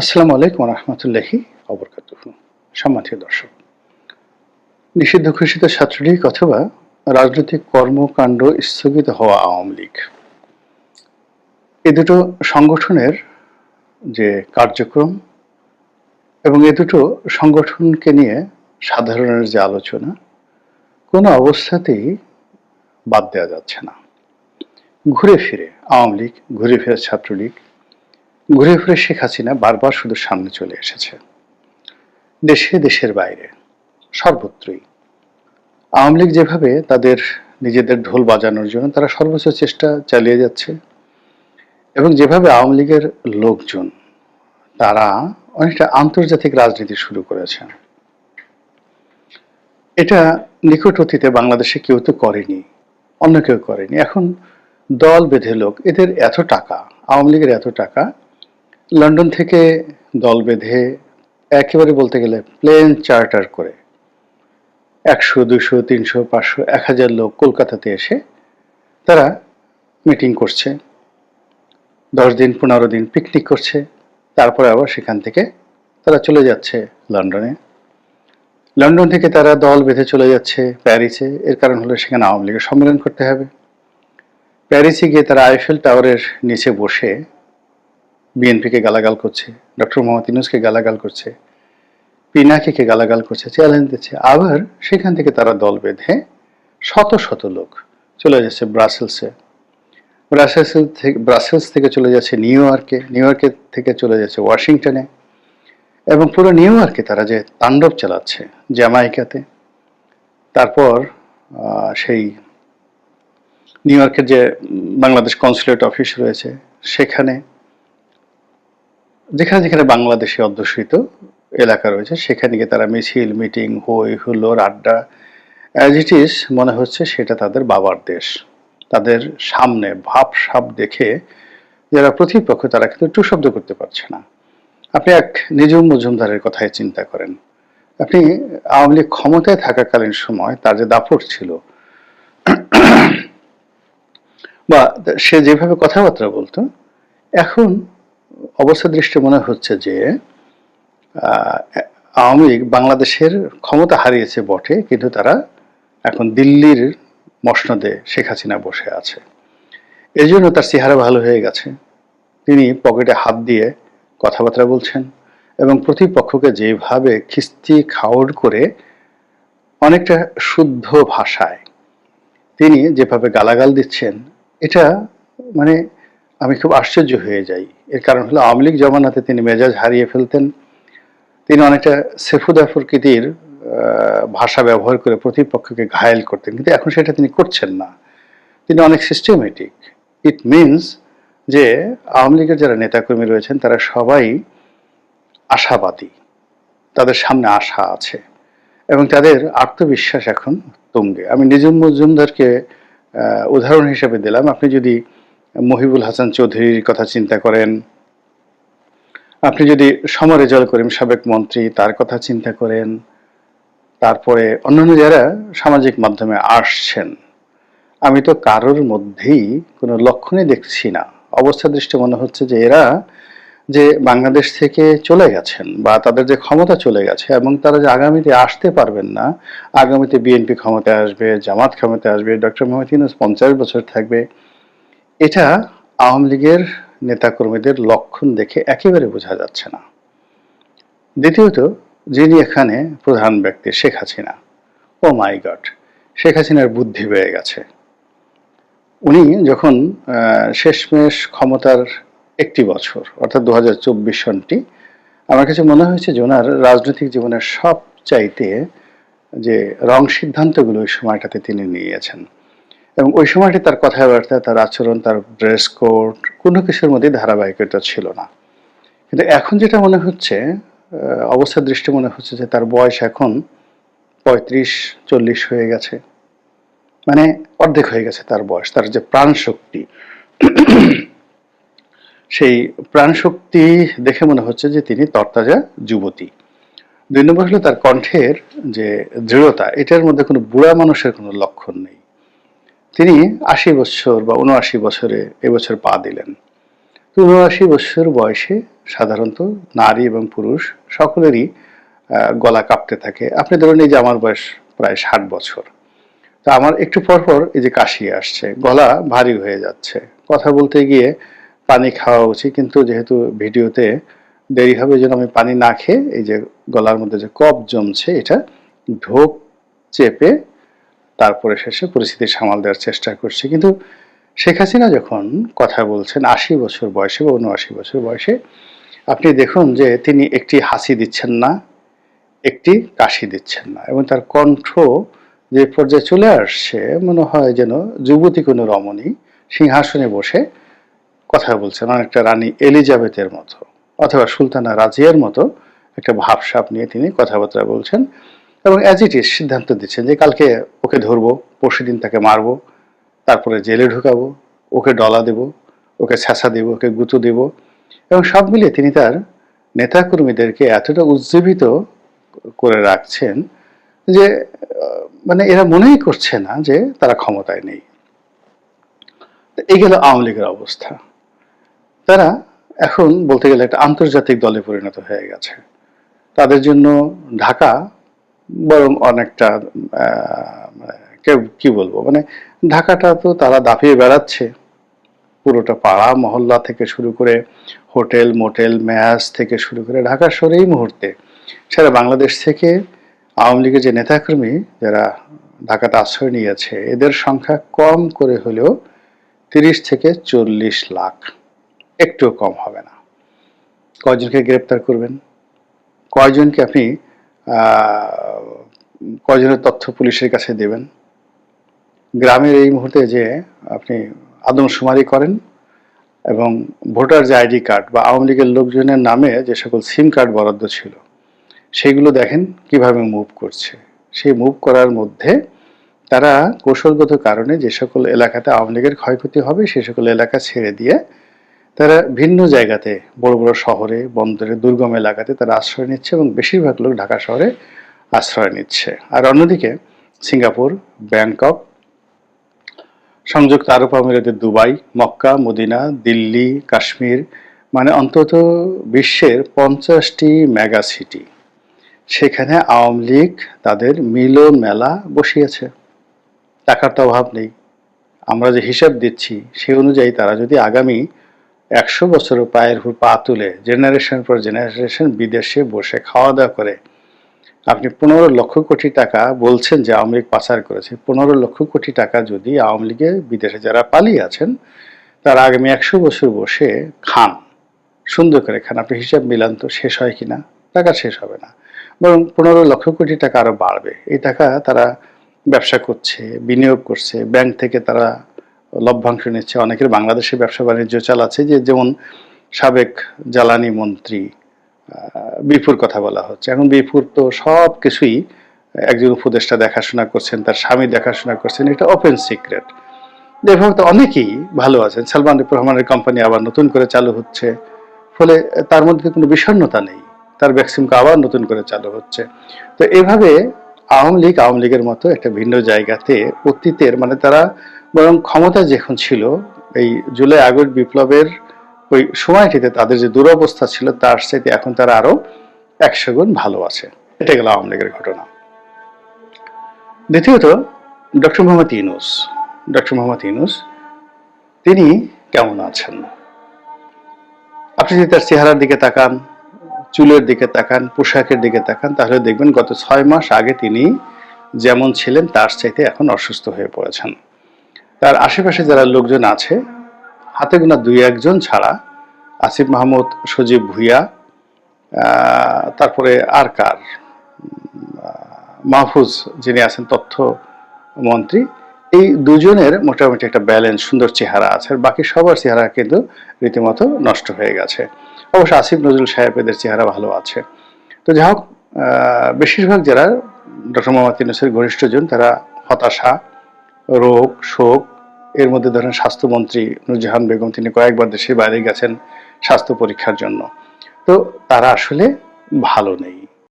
আসসালামু আলাইকুম রহমতুল্লাহি অবরকাত সম্মানীয় দর্শক, নিষিদ্ধ ঘোষিত ছাত্রলীগ অথবা রাজনৈতিক কর্মকাণ্ড স্থগিত হওয়া আওয়ামী লীগ। এ দুটো সংগঠনের যে কার্যক্রম এবং এ দুটো সংগঠনকে নিয়ে সাধারণের যে আলোচনা, কোনো অবস্থাতেই বাদ দেওয়া যাচ্ছে না। ঘুরে ফিরে, আওয়ামী লীগ, ঘুরে ফিরে ছাত্রলীগ ঘুরে ফিরে শেখ হাসিনা বারবার শুধু সামনে চলে এসেছে। দেশে, দেশের বাইরে, সর্বত্রই। আওয়ামী লীগ যেভাবে তাদের নিজেদের ঢোল বাজানোর জন্য তারা সর্বোচ্চ চেষ্টা চালিয়ে যাচ্ছে এবং যেভাবে আওয়ামী লীগের লোকজন তারা অনেকটা আন্তর্জাতিক রাজনীতি শুরু করেছে। এটা নিকট অতীতে বাংলাদেশে কেউ তো করেনি, অন্য কেউ করেনি। এখন দল বেঁধে লোক, এদের এত টাকা, আওয়ামী লীগের এত টাকা লন্ডন থেকে দল বেঁধে একেবারে বলতে গেলে প্লেন চার্টার করে একশো, দুশো, তিনশো, পাঁচশো, এক হাজার লোক কলকাতাতে এসে তারা মিটিং করছে। দশ দিন, পনেরো দিন পিকনিক করছে। তারপরে আবার সেখান থেকে তারা চলে যাচ্ছে লন্ডনে। লন্ডন থেকে তারা দল বেঁধে চলে যাচ্ছে প্যারিসে। এর কারণ হলো সেখানে আওয়ামী লীগের সম্মেলন করতে হবে। প্যারিসে গিয়ে তারা আইফেল টাওয়ারের নিচে বসে বিএনপিকে গালাগাল করছে ডক্টর মোহাম্মদ ইউনুসকে গালাগাল করছে, পিনাকিকে গালাগাল করছে চ্যালেঞ্জ দিচ্ছে, আবার সেখান থেকে তারা দল বেঁধে শত শত লোক চলে যাচ্ছে ব্রাসেলসে ব্রাসেলস থেকে ব্রাসেলস থেকে চলে যাচ্ছে নিউ ইয়র্কে নিউ ইয়র্কে থেকে চলে যাচ্ছে ওয়াশিংটনে এবং পুরো নিউ ইয়র্কে তারা যে তাণ্ডব চালাচ্ছে জ্যামাইকাতে তারপর সেই নিউ ইয়র্কের যে বাংলাদেশ কনসুলেট অফিস রয়েছে, সেখানে যেখানে যেখানে বাংলাদেশে অধ্যুষিত এলাকা রয়েছে, সেখানে গিয়ে তারা মিছিল, মিটিং হই হুল্লোর আড্ডা অ্যাজ ইট ইজ মনে হচ্ছে সেটা তাদের বাবার দেশ। তাদের সামনে ভাব সাপ দেখে যারা প্রতিপক্ষ, তারা কিন্তু টু শব্দ করতে পারছে না। আপনি এক নিজুম মজুমদারের কথায় চিন্তা করেন। আপনি আওয়ামী লীগ ক্ষমতায় থাকাকালীন সময় তার যে দাপট ছিল, বা সে যেভাবে কথাবার্তা বলতো, এখন অবস্থা দৃষ্টি মনে হচ্ছে যে আওয়ামী লীগ বাংলাদেশের ক্ষমতা হারিয়েছে বটে, কিন্তু তারা এখন দিল্লির মসনদে শেখ হাসিনা বসে আছে। এই জন্য তার চেহারা ভালো হয়ে গেছে। তিনি পকেটে হাত দিয়ে কথাবার্তা বলছেন এবং প্রতিপক্ষকে যেভাবে খিস্তি খাওয়ার করে অনেকটা শুদ্ধ ভাষায় তিনি যেভাবে গালাগাল দিচ্ছেন, এটা মানে আমি খুব আশ্চর্য হয়ে যাই। এর কারণ হলো আওয়ামী লীগ জমানাতে তিনি মেজাজ হারিয়ে ফেলতেন। তিনি অনেকটা সেফুদা প্রকৃতির ভাষা ব্যবহার করে প্রতিপক্ষকে ঘায়েল করতেন। কিন্তু এখন সেটা তিনি করছেন না। তিনি অনেক সিস্টেমেটিক ইট মিনস যে আওয়ামী লীগের যারা নেতাকর্মী রয়েছেন, তারা সবাই আশাবাদী। তাদের সামনে আশা আছে। এবং তাদের আত্মবিশ্বাস এখন তুঙ্গে। আমি নিজুম মজুমদারকে উদাহরণ হিসেবে দিলাম। আপনি যদি মহিবুল হাসান চৌধুরীর কথা চিন্তা করেন। আপনি যদি সমর রেজাল করিম সাবেক মন্ত্রী, তার কথা চিন্তা করেন, তারপরে অন্যান্য যারা সামাজিক মাধ্যমে আসছেন, আমি তো কারোর মধ্যেই কোনো লক্ষণই দেখছি না। অবস্থা দৃষ্টি মনে হচ্ছে যে এরা যে বাংলাদেশ থেকে চলে গেছেন বা তাদের যে ক্ষমতা চলে গেছে এবং তারা যে আগামীতে আসতে পারবেন না, আগামীতে বিএনপি ক্ষমতায় আসবে, জামাত ক্ষমতায় আসবে, ডক্টর মোহাম্মদ পঞ্চাশ বছর থাকবে এটা আওয়ামী লীগের নেতাকর্মীদের লক্ষণ দেখে একেবারে বোঝা যাচ্ছে না। দ্বিতীয়ত, যিনি এখানে প্রধান ব্যক্তি, শেখ হাসিনা। ও মাই গড, শেখ হাসিনার বুদ্ধি বেড়ে গেছে। উনি যখন শেষমেশ ক্ষমতার একটি বছর, অর্থাৎ দু হাজার চব্বিশ সনটি, আমার কাছে মনে হয়েছে যে ওনার রাজনৈতিক জীবনের সব চাইতে যে রং সিদ্ধান্তগুলো ওই সময়টাতে তিনি নিয়েছেন। এবং ওই সময়টি তার কথাবার্তা, তার আচরণ, তার ড্রেস কোড কোনো কিছুর মধ্যে ধারাবাহিকতা ছিল না। কিন্তু এখন যেটা মনে হচ্ছে অবস্থার দৃষ্টি মনে হচ্ছে যে তার বয়স এখন পঁয়ত্রিশ, চল্লিশ হয়ে গেছে। মানে অর্ধেক হয়ে গেছে তার বয়স, তার যে প্রাণ শক্তি সেই প্রাণ শক্তি দেখে মনে হচ্ছে যে তিনি তরতাজা যুবতী। দুই নম্বর হলো তার কণ্ঠের যে দৃঢ়তা, এটার মধ্যে কোনো বুড়া মানুষের কোনো লক্ষণ নেই। তিনি আশি বছর বা উনআশি বছরে এবছর পা দিলেন। উনআশি বছর বয়সে সাধারণত নারী এবং পুরুষ সকলেরই গলা কাঁপতে থাকে। আপনি ধরুন এই যে আমার বয়স প্রায় ষাট বছর। তো আমার একটু পর পর এই যে কাশি আসছে, গলা ভারী হয়ে যাচ্ছে। কথা বলতে গিয়ে পানি খাওয়া উচিত, কিন্তু যেহেতু ভিডিওতে দেরি হবে যেন আমি পানি না খেয়ে এই যে গলার মধ্যে যে কফ জমছে, এটা ঢোক চেপে তারপরে শেষে পরিস্থিতি সামাল দেওয়ার চেষ্টা করছি। কিন্তু শেখ হাসিনা যখন কথা বলছেন আশি বছর বয়সে বা উনআশি বছর বয়সে, আপনি দেখুন যে তিনি একটি হাসি দিচ্ছেন না, একটি কাশি দিচ্ছেন না এবং তার কণ্ঠ যে পর্যায়ে চলে আসছে, মনে হয় যেন যুবতী কোনো রমণী সিংহাসনে বসে কথা বলছেন। অনেকটা রানী এলিজাবেথের মতো অথবা সুলতানা রাজিয়ার মতো একটা ভাবসাপ নিয়ে তিনি কথাবার্তা বলছেন। এবং অ্যাজ ইট ইজ সিদ্ধান্ত দিচ্ছেন যে কালকে ওকে ধরবো পরশুদিন তাকে মারবো, তারপরে জেলে ঢুকাবো, ওকে ডলা দেব, ওকে ছ্যাঁচা দেব, ওকে গুঁতো দেব এবং সব মিলিয়ে তিনি তার নেতাকর্মীদেরকে এতটা উজ্জীবিত করে রাখছেন যে মানে এরা মনেই করছে না যে তারা ক্ষমতায় নেই। এই গেল আওয়ামী লীগের অবস্থা। তারা এখন বলতে গেলে একটা আন্তর্জাতিক দলে পরিণত হয়ে গেছে। তাদের জন্য ঢাকা বরং অনেকটা কেউ কি বলব মানে ঢাকাটা তো তারা দাপিয়ে বেড়াচ্ছে। পুরোটা পাড়া মহল্লা থেকে শুরু করে হোটেল, মোটেল ম্যাচ থেকে শুরু করে ঢাকা শহরে এই মুহূর্তে সারা বাংলাদেশ থেকে আওয়ামী লীগের যে নেতাকর্মী যারা ঢাকাতে আশ্রয় নিয়েছে, এদের সংখ্যা কম করে হলেও তিরিশ থেকে চল্লিশ লাখ। একটুও কম হবে না। কয়জনকে গ্রেপ্তার করবেন? কয়জনকে আপনি কয়জনের তথ্য পুলিশের কাছে দেবেন? গ্রামের এই মুহূর্তে যে আপনি আদমশুমারি করেন এবং ভোটার যে আইডি কার্ড বা আওয়ামী লীগের লোকজনের নামে যে সকল সিম কার্ড বরাদ্দ ছিল, সেগুলো দেখেন কীভাবে মুভ করছে। সেই মুভ করার মধ্যে তারা কৌশলগত কারণে যে সকল এলাকাতে আওয়ামী লীগের ক্ষয়ক্ষতি হবে, সে সকল এলাকা ছেড়ে দিয়ে তারা ভিন্ন জায়গাতে, বড় বড় শহরে, বন্দরে, দুর্গম এলাকাতে তারা আশ্রয় নিচ্ছে এবং বেশিরভাগ লোক ঢাকা শহরে আশ্রয় নিচ্ছে। আর অন্যদিকে সিঙ্গাপুর, ব্যাংকক, সংযুক্ত আরব আমিরাতের Dubai, Mecca, Medina, Delhi, Kashmir মানে অন্তত বিশ্বের পঞ্চাশটি মেগা সিটি। সেখানে আওয়ামী লীগ তাদের মিলন মেলা বসিয়েছে। টাকার তো অভাব নেই। আমরা যে হিসাব দিচ্ছি, সেই অনুযায়ী তারা যদি আগামী একশো বছরও পায়ের উপর পা তুলে জেনারেশন পর জেনারেশন বিদেশে বসে খাওয়া দাওয়া করে, আপনি পনেরো লক্ষ কোটি টাকা বলছেন যে আওয়ামী লীগ পাচার করেছে। পনেরো লক্ষ কোটি টাকা যদি আওয়ামী লীগে বিদেশে যারা পালিয়ে আছেন, তারা আগামী একশো বছর বসে খান, সুন্দর করে খান। আপনি হিসাব মিলান তো শেষ হয় কিনা? টাকা শেষ হবে না। বরং পনেরো লক্ষ কোটি টাকা আরও বাড়বে। এই টাকা তারা ব্যবসা করছে, বিনিয়োগ করছে ব্যাংক থেকে তারা লভ্যাংশ নিচ্ছে। অনেকের বাংলাদেশে ব্যবসা বাণিজ্য চালাচ্ছে যে যেমন সাবেক জ্বালানি মন্ত্রী বিপুর কথা বলা হচ্ছে। এখন বিপুর তো সব কিছুই একজন উপদেষ্টা দেখাশোনা করছেন, তার স্বামী দেখাশোনা করছেন, এটা ওপেন সিক্রেট এভাবে তো অনেকেই ভালো আছেন। সালমান রহমানের কোম্পানি আবার নতুন করে চালু হচ্ছে। ফলে তার মধ্যে কোনো বিষণ্ণতা নেই। তার ভ্যাকসিনকে আবার নতুন করে চালু হচ্ছে। তো এভাবে আওয়ামী লীগ, আওয়ামী লীগের মতো একটা ভিন্ন জায়গাতে অতীতের মানে তারা বরং ক্ষমতা যখন ছিল, এই জুলাই আগস্ট বিপ্লবের ওই সময়টিতে তাদের যে দুরবস্থা ছিল, তার সাথে এখন তারা আরও একশো গুণ ভালো আছে। এটা গেল আওয়ামী লীগের ঘটনা। দ্বিতীয়ত, ডক্টর মোহাম্মদ ইউনুস। ডক্টর মোহাম্মদ ইউনুস, তিনি কেমন আছেন? আপনি যদি তার চেহারার দিকে তাকান, চুলের দিকে তাকান, পোশাকের দিকে তাকান, তাহলে দেখবেন গত ছয় মাস আগে তিনি যেমন ছিলেন, তার চাইতে এখন অসুস্থ হয়ে পড়েছেন। তার আশেপাশে যারা লোকজন আছে, হাতে গোনা দুই একজন ছাড়া, আসিফ মাহমুদ, সজীব ভুইয়া তারপরে আর কার? মাহফুজ যিনি আছেন তথ্য মন্ত্রী, এই দুজনের মোটামুটি একটা ব্যালেন্স সুন্দর চেহারা আছে, আর বাকি সবার চেহারা কিন্তু রীতিমতো নষ্ট হয়ে গেছে। অবশ্য আসিফ নজরুল সাহেব এদের চেহারা ভালো আছে। তো যাই হোক বেশিরভাগ যারা ডক্টর মোহাম্মদ ইউনুসের ঘনিষ্ঠজন তারা হতাশা, রোগ, শোক এর মধ্যে ধরেন স্বাস্থ্যমন্ত্রী নুরজাহান বেগম, তিনি কয়েকবার দেশের বাইরে গেছেন স্বাস্থ্য পরীক্ষার জন্য। তো তারা আসলে ভালো নেই।